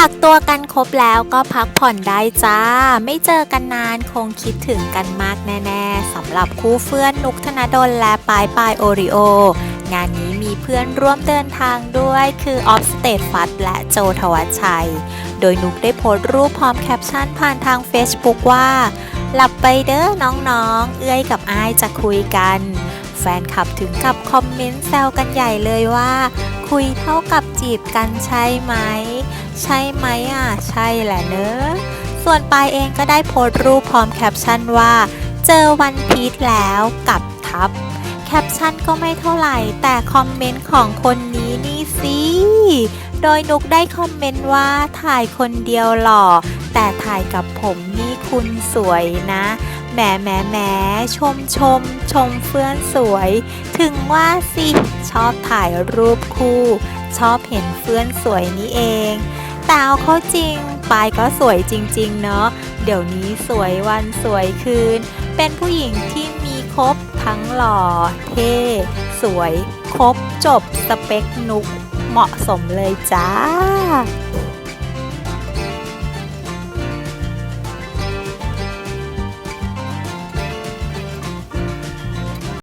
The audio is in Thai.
กักตัวกันครบแล้วก็พักผ่อนได้จ้า ไม่เจอกันนานคงคิดถึงกันมากแน่ๆสำหรับคู่เพื่อนนุกธนดลและปายปายโอริโอ งานนี้มีเพื่อนร่วมเดินทางด้วยคือออฟสเตทฟัดและโจทวัชชัย โดยนุกได้โพสต์รูปพร้อมแคปชั่นผ่านทาง Facebook ว่า หลับไปเด้อน้องๆ เอื้อยกับอ้ายจะคุยกันแฟนคลับถึงกับคอมเมนต์แซวกันใหญ่เลยว่า คุยเท่ากับจีบกันใช่ไหม ใช่ไหมอะ ใช่แหละเนอะส่วนปายเองก็ได้โพสต์รูปพร้อมแคปชั่นว่า เจอวันพีทแล้วกับทับ แคปชั่นก็ไม่เท่าไหร่ แต่คอมเมนต์ของคนนี้นี่สิโดยนุกได้คอมเมนต์ว่าถ่ายคนเดียวหล่อ แต่ถ่ายกับผมนี่คุณสวยนะแหมแหมแหมชมชม ชมเพื่อนสวย ถึงว่าสิ ชอบถ่ายรูปคู่ ชอบเห็นเพื่อนสวยนี้เอง แต่เอาเข้าจริงปายก็สวยจริง ๆ เนาะเดี๋ยวนี้สวยวันสวยคืน เป็นผู้หญิงที่มีครบทั้งหล่อ เท่ สวย ครบจบสเปคนุก เหมาะสมเลยจ้า